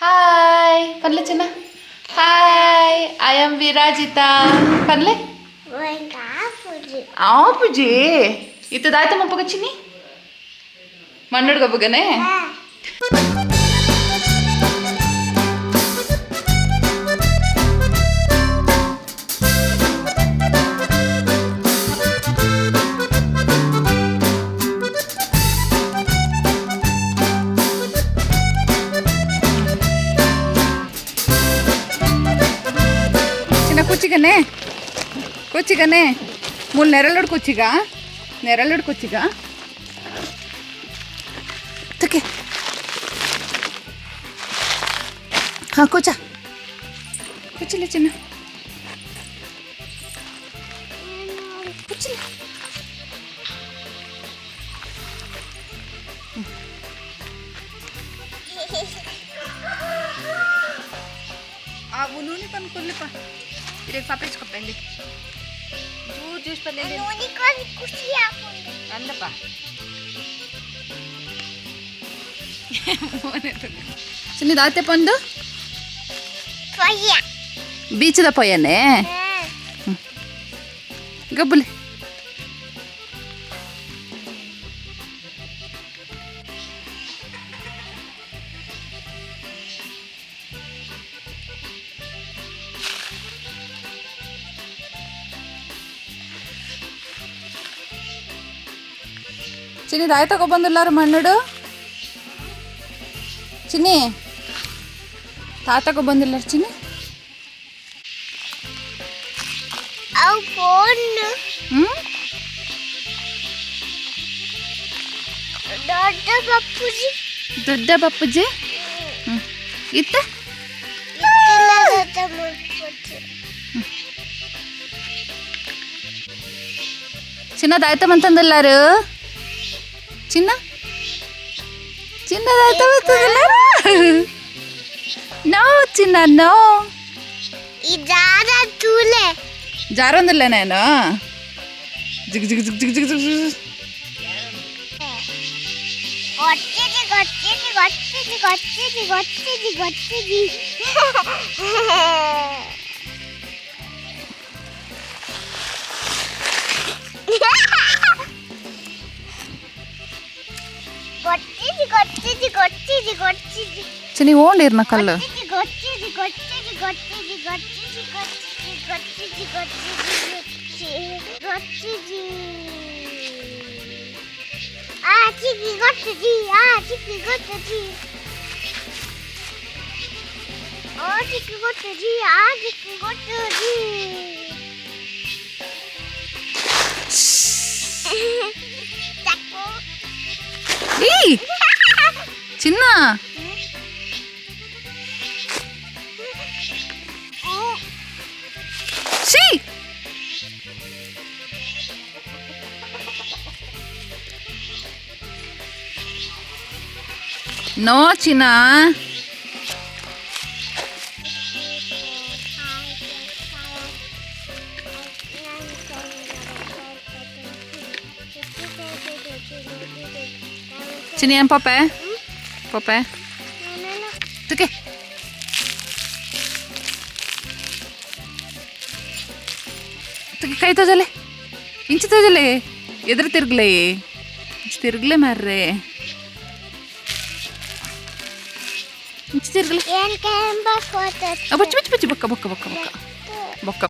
Hi పర్లే చిన్న. Hi I'm Virajitha పర్లే. ఆపుజీ ఇత దాయితే ముప్పకొచ్చింది? మన్నుడు గబ్బుగానే? ಕೊಚ್ಚಿಗನೆ ಕೊಚ್ಚಿಗನೆ ಮೂಲ್ ನೆರಳೋಡ್ ಕೊಚ್ಚಿಗ ನೆರಳೋಡ್ ಕೊಚ್ಚಿಗ ತಕ್ಕೆ ಹಾಂ ಕೊಚ್ಚ ಕೊಚ್ಚಿಲ್ಲ ಚೆನ್ನ ಕೊಚ್ಚಿಲ್ಲ ಆ ಉಲೂನಿ ತಂದ್ಕೊಡ್ಲಿಪ್ಪ Direkt paprečko pendi. Dud još pa ne vidim. Ano, nikoli kusija pendi. Anda pa. ಸುಮ್ಮನೆ ಆತೆ ಪಂಡು ಬೀಚದ ಪೊಯ್ಯನೇ ಗಬ್ಬುಲಿ ಚಿನ್ನಿ ದಾಯ್ತ ಕೊಬ್ಬಂದಿಲ್ಲಾರ ಮಣ್ಣುಡು ಚಿನ್ನಿ ತಾತ ಕೊಬ್ಬಂದಿಲ್ಲಾರ ಚಿನ್ನಿ ದೊಡ್ಡ ಪಪ್ಪುಜಿ ಇತ್ತ చిన్నది అవుతామంతందల్లారు చిన్న? చిన్నదైతే నో చిన్న నో. జారు ఉందిలే నేను. జిగ్ జిగ్ జిగ్ జిగ్ జిగ్ జిగ్ జిగ్. గొచ్చిది గొచ్చిది గొచ్చిది గొచ్చిది గొచ్చిది சரி நீ ஓடிடுன கல்லு ஆ 헤이! 진나! 씨! 너 no, 진아 Sini yan, Pope. Pope. Sige. Sige, ಕೈತೋ ಜಲೆ ಇಂಚಿತೋ ಜಲೆ ಎದುರು ತಿರುಗ್ಲೆ ತಿರುಗ್ಲೆ ಮಾರ್ರೆ ಇಂಚು ತಿರುಗ್ಲೆ ಬೊಕ್ಕ ಬೊಕ್ಕ ಬೊಕ್ಕ ಬೊಕ್ಕ ಬೊಕ್ಕ